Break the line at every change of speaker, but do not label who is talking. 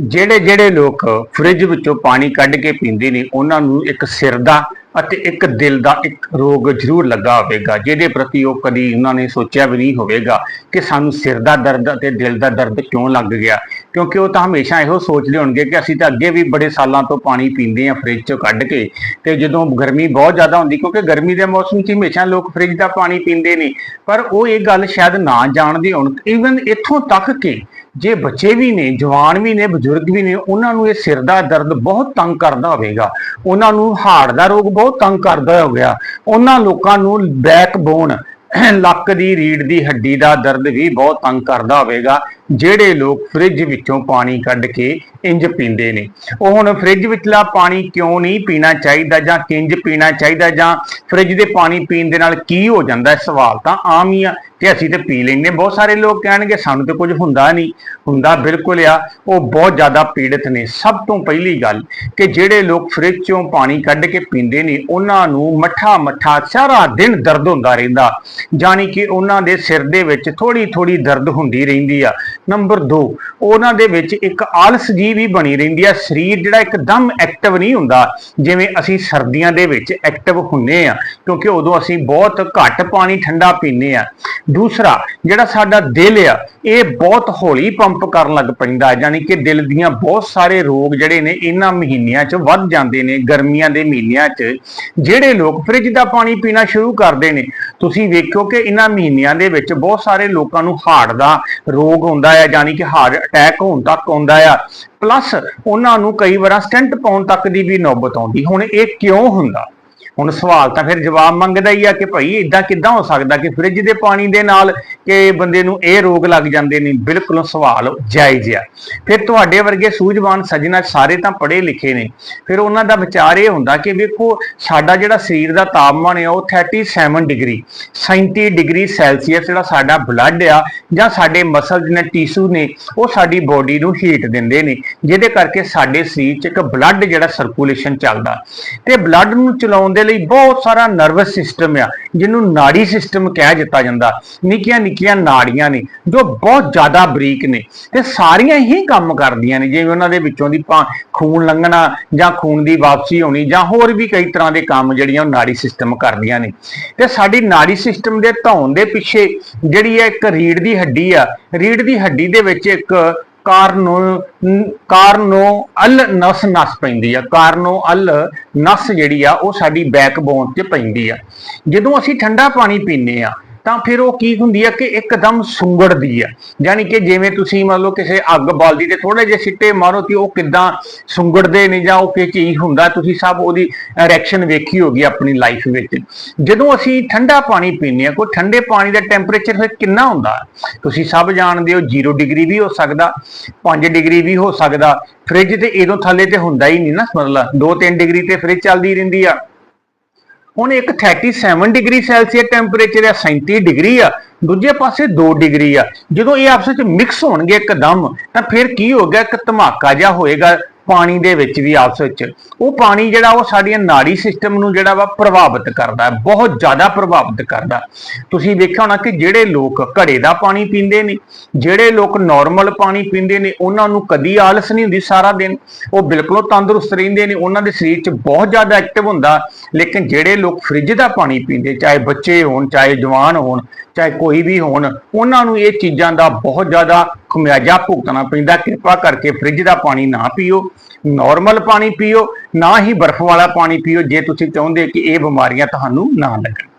ਜਿਹੜੇ ਜਿਹੜੇ ਲੋਕ ਫ੍ਰਿਜ ਵਿੱਚੋਂ ਪਾਣੀ ਕੱਢ ਕੇ ਪੀਂਦੇ ਨੇ, ਉਹਨਾਂ ਨੂੰ ਇੱਕ ਸਿਰ ਦਾ ਅਤੇ ਇੱਕ ਦਿਲ ਦਾ ਇੱਕ ਰੋਗ ਜ਼ਰੂਰ ਲੱਗਾ ਹੋਵੇਗਾ, ਜਿਹਦੇ ਪ੍ਰਤੀ ਉਹ ਕਦੀ ਉਹਨਾਂ ਨੇ ਸੋਚਿਆ ਵੀ ਨਹੀਂ ਹੋਵੇਗਾ ਕਿ ਸਾਨੂੰ ਸਿਰ ਦਾ ਦਰਦ ਅਤੇ ਦਿਲ ਦਾ ਦਰਦ ਕਿਉਂ ਲੱਗ ਗਿਆ। ਕਿਉਂਕਿ ਉਹ ਤਾਂ ਹਮੇਸ਼ਾ ਇਹੋ ਸੋਚਦੇ ਹੋਣਗੇ ਕਿ ਅਸੀਂ ਤਾਂ ਅੱਗੇ ਵੀ ਬੜੇ ਸਾਲਾਂ ਤੋਂ ਪਾਣੀ ਪੀਂਦੇ ਹਾਂ ਫ੍ਰਿਜ ਚੋਂ ਕੱਢ ਕੇ ਤੇ ਜਦੋਂ ਗਰਮੀ ਬਹੁਤ ਜ਼ਿਆਦਾ ਹੁੰਦੀ, ਕਿਉਂਕਿ ਗਰਮੀ ਦੇ ਮੌਸਮ 'ਚ ਹਮੇਸ਼ਾ ਲੋਕ ਫ੍ਰਿਜ ਦਾ ਪਾਣੀ ਪੀਂਦੇ ਨੇ। ਪਰ ਉਹ ਇਹ ਗੱਲ ਸ਼ਾਇਦ ਨਾ ਜਾਣਦੇ ਹੋਣ ਈਵਨ ਇੱਥੋਂ ਤੱਕ ਕਿ ਜੇ ਬੱਚੇ ਵੀ ਨੇ, ਜਵਾਨ ਵੀ ਨੇ, ਬਜ਼ੁਰਗ ਵੀ ਨੇ, ਉਹਨਾਂ ਨੂੰ ਇਹ ਸਿਰ ਦਾ ਦਰਦ ਬਹੁਤ ਤੰਗ ਕਰਦਾ ਹੋਵੇਗਾ। ਉਹਨਾਂ ਨੂੰ ਹਾਰਟ ਦਾ ਰੋਗ ਬਹੁਤ ਤੰਗ ਕਰਦਾ ਹੋ ਗਿਆ ਉਹਨਾਂ ਲੋਕਾਂ ਨੂੰ ਬੈਕ ਬੋਨ ਲੱਕ ਦੀ ਰੀੜ ਦੀ ਹੱਡੀ ਦਾ ਦਰਦ ਵੀ ਬਹੁਤ ਤੰਗ ਕਰਦਾ ਹੋਵੇਗਾ। ਜਿਹੜੇ ਲੋਕ ਫ੍ਰਿਜ ਵਿੱਚੋਂ ਪਾਣੀ ਕੱਢ ਕੇ ਇੰਜ ਪੀਂਦੇ ਨੇ। ਉਹ ਹੁਣ ਫ੍ਰਿਜ ਵਿੱਚਲਾ ਪਾਣੀ ਕਿਉਂ ਨਹੀਂ ਪੀਣਾ ਚਾਹੀਦਾ ਜਾਂ ਕਿੰਜ ਪੀਣਾ ਚਾਹੀਦਾ ਜਾਂ ਫ੍ਰਿਜ ਦੇ ਪਾਣੀ ਪੀਣ ਦੇ ਨਾਲ ਕੀ ਹੋ ਜਾਂਦਾ? ਸਵਾਲ ਤਾਂ ਆਮ ਹੀ ਆ ਕਿ ਅਸੀਂ ਤੇ ਪੀ ਲੈਂਦੇ ਬਹੁਤ ਸਾਰੇ ਲੋਕ ਕਹਿਣਗੇ, ਸਾਨੂੰ ਤੇ ਕੁਝ ਹੁੰਦਾ ਨਹੀਂ। ਹੁੰਦਾ ਬਿਲਕੁਲ ਆ, ਉਹ ਬਹੁਤ ਜ਼ਿਆਦਾ ਪੀੜਤ ਨੇ। ਸਭ ਤੋਂ ਪਹਿਲੀ ਗੱਲ ਕਿ ਜਿਹੜੇ ਲੋਕ ਫ੍ਰਿਜ ਚੋਂ ਪਾਣੀ ਕੱਢ ਕੇ ਪੀਂਦੇ ਨੇ, ਉਹਨਾਂ ਨੂੰ ਮੱਠਾ ਮੱਠਾ ਸਾਰਾ ਦਿਨ ਦਰਦ ਹੁੰਦਾ ਰਹਿੰਦਾ। ਜਾਣੀ ਕਿ ਉਹਨਾਂ ਦੇ ਸਿਰ ਦੇ ਵਿੱਚ ਥੋੜੀ ਥੋੜੀ ਦਰਦ ਹੁੰਦੀ ਰਹਿੰਦੀ ਆ। ਨੰਬਰ 2 ਉਹਨਾਂ ਦੇ ਵਿੱਚ ਇੱਕ ਆਲਸ ਜੀ ਵੀ ਬਣੀ ਰਹਿੰਦੀ ਆ। ਸਰੀਰ ਜਿਹੜਾ ਇੱਕਦਮ ਐਕਟਿਵ ਨਹੀਂ ਹੁੰਦਾ। ਜਿਵੇਂ ਅਸੀਂ ਸਰਦੀਆਂ ਦੇ ਵਿੱਚ ਐਕਟਿਵ ਹੁੰਨੇ ਆ, ਕਿਉਂਕਿ ਉਦੋਂ ਅਸੀਂ ਬਹੁਤ ਘੱਟ ਪਾਣੀ ਠੰਡਾ ਪੀਂਦੇ ਆ। ਦੂਸਰਾ, ਜਿਹੜਾ ਸਾਡਾ ਦਿਲ ਆ, ਇਹ ਬਹੁਤ ਹੌਲੀ ਪੰਪ ਕਰਨ ਲੱਗ ਪੈਂਦਾ ਯਾਨੀ ਕਿ ਦਿਲ ਦੀਆਂ ਬਹੁਤ ਸਾਰੇ ਰੋਗ ਜਿਹੜੇ ਨੇ, ਇਹਨਾਂ ਮਹੀਨਿਆਂ 'ਚ ਵੱਧ ਜਾਂਦੇ ਨੇ, ਗਰਮੀਆਂ ਦੇ ਮਹੀਨਿਆਂ 'ਚ। ਜਿਹੜੇ ਲੋਕ ਫ੍ਰਿਜ ਦਾ ਪਾਣੀ ਪੀਣਾ ਸ਼ੁਰੂ ਕਰਦੇ ਨੇ, ਤੁਸੀਂ ਵੇਖਿਓ ਕਿ ਇਹਨਾਂ ਮਹੀਨਿਆਂ ਦੇ ਵਿੱਚ ਬਹੁਤ ਸਾਰੇ ਲੋਕਾਂ ਨੂੰ ਹਾਰਟ ਦਾ ਰੋਗ ਹੁੰਦਾ ਹੈ ਯਾਨੀ ਕਿ ਹਾਰਟ ਅਟੈਕ ਹੋਣ ਤੱਕ ਆਉਂਦਾ ਆ। ਪਲੱਸ ਉਹਨਾਂ ਨੂੰ ਕਈ ਵਾਰ ਸਟੈਂਟ ਪਾਉਣ ਤੱਕ ਦੀ ਵੀ ਨੌਬਤ ਆਉਂਦੀ। ਹੁਣ ਇਹ ਕਿਉਂ ਹੁੰਦਾ? ਹੁਣ ਸਵਾਲ ਤਾਂ ਫਿਰ ਜਵਾਬ ਮੰਗਦਾ ਹੀ ਆ ਕਿ ਭਾਈ ਇਦਾਂ ਕਿੱਦਾਂ ਹੋ ਸਕਦਾ ਕਿ ਫ੍ਰਿਜ ਦੇ ਪਾਣੀ ਦੇ ਨਾਲ ਕਿ ਬੰਦੇ ਨੂੰ ਇਹ ਰੋਗ ਲੱਗ ਜਾਂਦੇ ਨੇ? ਬਿਲਕੁਲ ਸਵਾਲ ਜਾਇਜ਼ ਆ। ਫਿਰ ਤੁਹਾਡੇ ਵਰਗੇ ਸੂਝਵਾਨ ਸੱਜਣਾ ਸਾਰੇ ਤਾਂ ਪੜ੍ਹੇ ਲਿਖੇ ਨੇ। ਫਿਰ ਉਹਨਾਂ ਦਾ ਵਿਚਾਰ ਇਹ ਹੁੰਦਾ ਕਿ ਵੇਖੋ, ਸਾਡਾ ਜਿਹੜਾ ਸਰੀਰ ਦਾ ਤਾਪਮਾਨ ਹੈ ਉਹ 37 ਡਿਗਰੀ 37 ਡਿਗਰੀ ਸੈਲਸੀਅਸ ਜਿਹੜਾ ਸਾਡਾ ਬਲੱਡ ਆ ਜਾਂ ਸਾਡੇ ਮਸਲ ਨੇ ਟਿਸ਼ੂ ਨੇ, ਉਹ ਸਾਡੀ ਬੋਡੀ ਨੂੰ ਹੀਟ ਦਿੰਦੇ ਨੇ। ਜਿਹਦੇ ਕਰਕੇ ਸਾਡੇ ਸਰੀਰ 'ਚ ਇੱਕ ਬਲੱਡ ਜਿਹੜਾ ਸਰਕੂਲੇਸ਼ਨ ਚੱਲਦਾ। ਤੇ ਬਲੱਡ ਨੂੰ ਚਲਾਉਣ ਦੇ ਲਈ ਬਹੁਤ ਸਾਰਾ ਨਰਵਸ ਸਿਸਟਮ ਆ, ਜਿਹਨੂੰ ਨਾੜੀ ਸਿਸਟਮ ਕਹਿ ਦਿੱਤਾ ਜਾਂਦਾ। ਨਿੱਕੀਆਂ ਨਿੱਕੀਆਂ ਨਾੜੀਆਂ ਨੇ, ਜੋ ਬਹੁਤ ਜ਼ਿਆਦਾ ਬਰੀਕ ਨੇ। ਤੇ ਸਾਰੀਆਂ ਹੀ ਕੰਮ ਕਰਦੀਆਂ ਨੇ, ਜਿਵੇਂ ਉਹਨਾਂ ਦੇ ਵਿੱਚੋਂ ਦੀ ਖੂਨ ਲੰਘਣਾ ਜਾਂ ਖੂਨ ਦੀ ਵਾਪਸੀ ਹੋਣੀ ਜਾਂ ਹੋਰ ਵੀ ਕਈ ਤਰ੍ਹਾਂ ਦੇ ਕੰਮ ਜਿਹੜੀਆਂ ਉਹ ਨਾੜੀ ਸਿਸਟਮ ਕਰਦੀਆਂ ਨੇ। ਤੇ ਸਾਡੀ ਨਾੜੀ ਸਿਸਟਮ ਦੇ ਧੌਣ ਦੇ ਪਿੱਛੇ ਜਿਹੜੀ ਹੈ ਇੱਕ ਰੀੜ ਦੀ ਹੱਡੀ ਆ ਰੀੜ ਦੀ ਹੱਡੀ ਦੇ ਵਿੱਚ ਇੱਕ ਕਾਰਨੋ ਕਾਰਨੋ ਅਲ ਨਸ ਨਸ ਪੈਂਦੀ ਆ, ਕਾਰਨੋ ਅਲ ਨਸ ਜਿਹੜੀ ਆ, ਉਹ ਸਾਡੀ ਬੈਕਬੋਨ ਤੇ ਪੈਂਦੀ ਆ। ਜਦੋਂ ਅਸੀਂ ਠੰਡਾ ਪਾਣੀ ਪੀਂਦੇ ਆ ਤਾਂ ਫਿਰ ਉਹ ਕੀ ਹੁੰਦੀ ਆ ਕਿ ਇੱਕਦਮ ਸੁੰਗੜਦੀ ਆ। ਯਾਨੀ ਕਿ ਜਿਵੇਂ ਤੁਸੀਂ ਮੰਨ ਲਓ ਕਿਸੇ ਅੱਗ ਬਾਲਦੀ ਤੇ ਥੋੜੇ ਜਿਹੇ ਸਿੱਟੇ ਮਾਰੋ ਤੇ ਉਹ ਕਿਦਾਂ ਸੁੰਗੜਦੇ ਨੇ ਜਾਂ ਉਹ ਕੀ ਚੀਜ਼ ਹੁੰਦਾ, ਤੁਸੀਂ ਸਭ ਉਹਦੀ ਰਿਐਕਸ਼ਨ ਵੇਖੀ ਹੋਗੀ ਆਪਣੀ ਲਾਈਫ ਵਿੱਚ। ਜਦੋਂ ਅਸੀਂ ਠੰਡਾ ਪਾਣੀ ਪੀਂਦੇ ਆ ਕੋਈ ਠੰਡੇ ਪਾਣੀ ਦਾ ਟੈਂਪਰੇਚਰ ਫਿਰ ਕਿੰਨਾ ਹੁੰਦਾ? ਤੁਸੀਂ ਸਭ ਜਾਣਦੇ ਹੋ 0 ਡਿਗਰੀ ਵੀ ਹੋ ਸਕਦਾ 5 ਡਿਗਰੀ ਵੀ ਹੋ ਸਕਦਾ। ਫ੍ਰਿਜ ਤੇ ਇਦੋਂ ਥੱਲੇ ਤੇ ਹੁੰਦਾ ਹੀ ਨਹੀਂ ਨਾ, ਮਤਲਬ 2-3 ਡਿਗਰੀ ਤੇ ਫ੍ਰਿਜ ਚੱਲਦੀ ਰਹਿੰਦੀ ਆ। ਹੁਣ ਇੱਕ 37 ਡਿਗਰੀ ਸੈਲਸੀਅਸ ਟੈਂਪਰੇਚਰ ਹੈ 37 ਡਿਗਰੀ ਆ, ਦੂਜੇ ਪਾਸੇ 2 ਡਿਗਰੀ ਆ। ਜਦੋਂ ਇਹ ਆਪਸ ਵਿੱਚ ਮਿਕਸ ਹੋਣਗੇ ਇੱਕਦਮ, ਤਾਂ ਫਿਰ ਕੀ ਹੋਗਾ ਇੱਕ ਧਮਾਕਾ ਜਿਹਾ ਹੋਏਗਾ। ਪਾਣੀ ਦੇ ਵਿੱਚ ਵੀ ਆਪਸ ਵਿੱਚ। ਉਹ ਪਾਣੀ ਜਿਹੜਾ ਉਹ ਸਾਡੀਆਂ ਨਾੜੀ ਸਿਸਟਮ ਨੂੰ ਜਿਹੜਾ ਵਾ ਪ੍ਰਭਾਵਿਤ ਕਰਦਾ ਹੈ, ਬਹੁਤ ਜ਼ਿਆਦਾ ਪ੍ਰਭਾਵਿਤ ਕਰਦਾ ਤੁਸੀਂ ਵੇਖਿਆ ਹੋਣਾ ਕਿ ਜਿਹੜੇ ਲੋਕ ਘੜੇ ਦਾ ਪਾਣੀ ਪੀਂਦੇ ਨੇ, ਜਿਹੜੇ ਲੋਕ ਨਾਰਮਲ ਪਾਣੀ ਪੀਂਦੇ ਨੇ, ਉਹਨਾਂ ਨੂੰ ਕਦੀ ਆਲਸ ਨਹੀਂ ਹੁੰਦੀ ਸਾਰਾ ਦਿਨ। ਉਹ ਬਿਲਕੁਲ ਤੰਦਰੁਸਤ ਰਹਿੰਦੇ ਨੇ, ਉਹਨਾਂ ਦੇ ਸਰੀਰ 'ਚ ਬਹੁਤ ਜ਼ਿਆਦਾ ਐਕਟਿਵ ਹੁੰਦਾ, ਲੇਕਿਨ ਜਿਹੜੇ ਲੋਕ ਫ੍ਰਿਜ ਦਾ ਪਾਣੀ ਪੀਂਦੇ, ਚਾਹੇ ਬੱਚੇ ਹੋਣ, ਚਾਹੇ ਜਵਾਨ ਹੋਣ, ਚਾਹੇ ਕੋਈ ਵੀ ਹੋਣ, ਉਹਨਾਂ ਨੂੰ ਇਹ ਚੀਜ਼ਾਂ ਦਾ ਬਹੁਤ ਜ਼ਿਆਦਾ ਖਮਿਆਜਾ ਭੁਗਤਣਾ ਪੈਂਦਾ, ਕਿਰਪਾ ਕਰਕੇ ਫ੍ਰਿਜ ਦਾ ਪਾਣੀ ਨਾ ਪੀਓ ਨਾਰਮਲ ਪਾਣੀ ਪੀਓ, ਨਾ ਹੀ ਬਰਫ਼ ਵਾਲਾ ਪਾਣੀ ਪੀਓ, ਜੇ ਤੁਸੀਂ ਚਾਹੁੰਦੇ ਕਿ ਇਹ ਬਿਮਾਰੀਆਂ ਤੁਹਾਨੂੰ ਨਾ ਲੱਗਣ।